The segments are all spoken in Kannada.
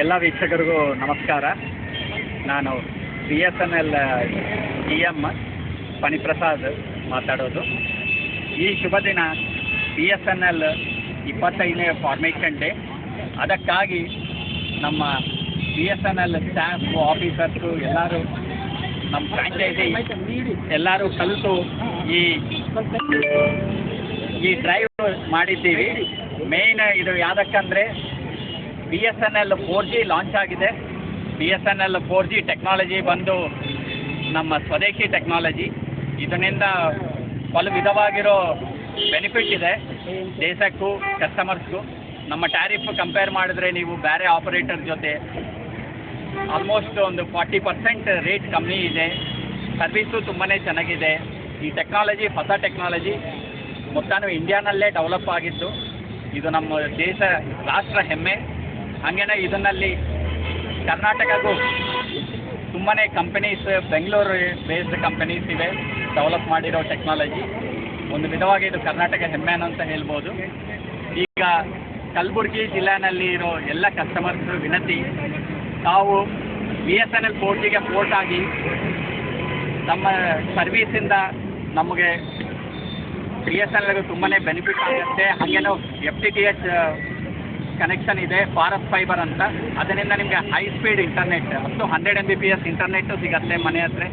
ಎಲ್ಲ ವೀಕ್ಷಕರಿಗೂ ನಮಸ್ಕಾರ. ನಾನು B S N L E M Phaniprasad ಮಾತಾಡೋದು. ಈ ಶುಭ ದಿನ ಬಿ ಎಸ್ ಎನ್ ಎಲ್ ಇಪ್ಪತ್ತೈದನೇ ಫಾರ್ಮೇಷನ್ ಡೇ ಅದಕ್ಕಾಗಿ ನಮ್ಮ B S N L staff officers ಎಲ್ಲರೂ ನಮ್ಮ ಫ್ರಾಂಚೈಸಿ ಎಲ್ಲರೂ ಕಲಿತು ಈ ಈ ಡ್ರೈವ್ ಮಾಡಿದ್ದೀವಿ. ಮೇಯ್ನ್ ಇದು ಯಾವುದಕ್ಕಂದರೆ B S N L four G launch ಆಗಿದೆ. B S N L four G technology ಬಂದು ನಮ್ಮ ಸ್ವದೇಶಿ ಟೆಕ್ನಾಲಜಿ ಇದರಿಂದ ಪಲು ವಿಧವಾಗಿರೋ ಬೆನಿಫಿಟ್ ಇದೆ. ದೇಶಕ್ಕೂ ಕಸ್ಟಮರ್ಸ್ಗೂ ನಮ್ಮ ಟ್ಯಾರಿಫ್ ಕಂಪೇರ್ ಮಾಡಿದ್ರೆ ನೀವು ಬೇರೆ ಆಪರೇಟರ್ ಜೊತೆ ಆಲ್ಮೋಸ್ಟ್ ಒಂದು ಫಾರ್ಟಿ ಪರ್ಸೆಂಟ್ ರೇಟ್ ಕಮ್ಮಿ ಇದೆ. ಸರ್ವಿಸು ತುಂಬಾ ಚೆನ್ನಾಗಿದೆ. ಈ ಟೆಕ್ನಾಲಜಿ, ಹೊಸ ಟೆಕ್ನಾಲಜಿ ಮೊತ್ತಾನು ಇಂಡಿಯಾನಲ್ಲೇ ಡೆವಲಪ್ ಆಗಿದ್ದು, ಇದು ನಮ್ಮ ದೇಶ, ರಾಷ್ಟ್ರ ಹೆಮ್ಮೆ. ಹಾಗೇನೆ ಇದನ್ನಲ್ಲಿ ಕರ್ನಾಟಕಕ್ಕೂ ತುಂಬಾ ಕಂಪನೀಸ್ ಬೆಂಗಳೂರು ಬೇಸ್ಡ್ ಕಂಪನೀಸ್ ಇವೆ. ಡೆವಲಪ್ ಮಾಡಿರೋ ಟೆಕ್ನಾಲಜಿ. ಒಂದು ವಿಧವಾಗಿ ಇದು ಕರ್ನಾಟಕ ಹೆಮ್ಮೆ ಅಂತ ಹೇಳ್ಬೋದು. ಈಗ ಕಲಬುರಗಿ ಜಿಲ್ಲೆನಲ್ಲಿ ಇರೋ ಎಲ್ಲ ಕಸ್ಟಮರ್ಸ್ ವಿನಂತಿ. ತಾವು ಬಿ ಎಸ್ ಎನ್ ಎಲ್ ಪೋರ್ಟಿಗೆ ಪೋರ್ಟ್ ಆಗಿ ನಮ್ಮ ಸರ್ವೀಸಿಂದ ನಮಗೆ ಬಿ ಎಸ್ ಎನ್ ಎಲ್ಗೆ ತುಂಬಾ ಬೆನಿಫಿಟ್ ಆಗುತ್ತೆ. ಹಾಗೇನೋ F T T H connection ಇದೆ ಫಾರಸ್ ಫೈಬರ್ ಅಂತ. ಅದರಿಂದ ನಿಮಗೆ ಹೈ ಸ್ಪೀಡ್ ಇಂಟರ್ನೆಟ್ ಹತ್ತು hundred M B P S internet ಸಿಗತ್ತೆ ಮನೆ ಹತ್ರ.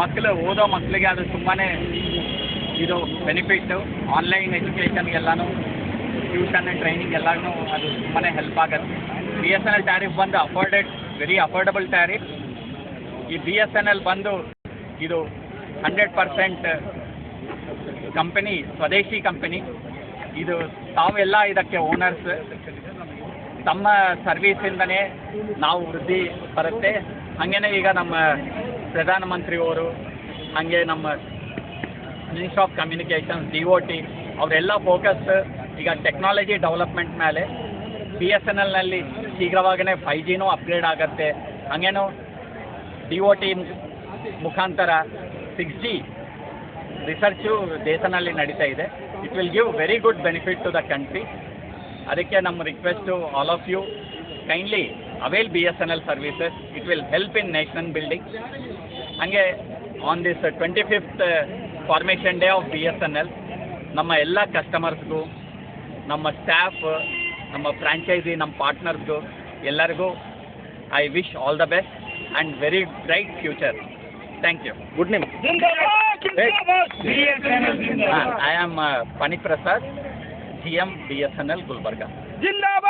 ಮಕ್ಕಳು ಓದೋ ಮಕ್ಕಳಿಗೆ ಅದು ತುಂಬಾ ಇದು ಬೆನಿಫಿಟ್ಟು ಆನ್ಲೈನ್ ಎಜುಕೇಷನ್ಗೆಲ್ಲನೂ ಟ್ಯೂಷನ್ ಟ್ರೈನಿಂಗ್ ಎಲ್ಲಾನು ಅದು ತುಂಬಾ ಹೆಲ್ಪ್ ಆಗುತ್ತೆ. B S N L tariff ಬಂದು ಅಫೋರ್ಡೆಡ್ ವೆರಿ ಅಫೋರ್ಡಬಲ್ ಟ್ಯಾರಿಫ್ ಈ ಬಿ ಎಸ್ ಎನ್ ಎಲ್ ಬಂದು ಇದು ಹಂಡ್ರೆಡ್ ಪರ್ಸೆಂಟ್ ಕಂಪನಿ ಸ್ವದೇಶಿ ಕಂಪನಿ ಇದು ತಾವೆಲ್ಲ ಇದಕ್ಕೆ ಓನರ್ಸ್ ತಮ್ಮ ಸರ್ವೀಸಿಂದನೇ ನಾವು ವೃದ್ಧಿ ಬರುತ್ತೆ. ಹಾಗೇನೆ ಈಗ ನಮ್ಮ ಪ್ರಧಾನಮಂತ್ರಿಯವರು, ಹಾಗೆ ನಮ್ಮ minister of communications D O T ಅವರೆಲ್ಲ ಫೋಕಸ್ ಈಗ ಟೆಕ್ನಾಲಜಿ ಡೆವಲಪ್ಮೆಂಟ್ ಮೇಲೆ ಬಿ ಎಸ್ ಎನ್ ಎಲ್ನಲ್ಲಿ ಶೀಘ್ರವಾಗಿಯೇ ಫೈ ಜಿನೂ ಅಪ್ಗ್ರೇಡ್ ಆಗುತ್ತೆ. ಹಾಗೇನು ಡಿ ಒ ಟಿ ಮುಖಾಂತರ ಸಿಕ್ಸ್ ಜಿ ರಿಸರ್ಚು ದೇಶನಲ್ಲಿ ನಡೀತಾ ಇದೆ. It will give very good benefit to the country ಅದಕ್ಕೆ ನಮ್ಮ request all of you kindly avail B S N L services it will help in national building ಹಾಗೆ on this twenty fifth formation day of B S N L ನಮ್ಮ ಎಲ್ಲ ಕಸ್ಟಮರ್ಸ್ಗೂ ನಮ್ಮ ಸ್ಟಾಫ್ ನಮ್ಮ ಫ್ರಾಂಚೈಸಿ ನಮ್ಮ ಪಾರ್ಟ್ನರ್ಸ್ಗೂ ಎಲ್ಲರಿಗೂ I wish all the best and very bright future thank you good name Zindabad, Zindabad! I am Pani Prasad G M B S N L Gulbarga Zindabad!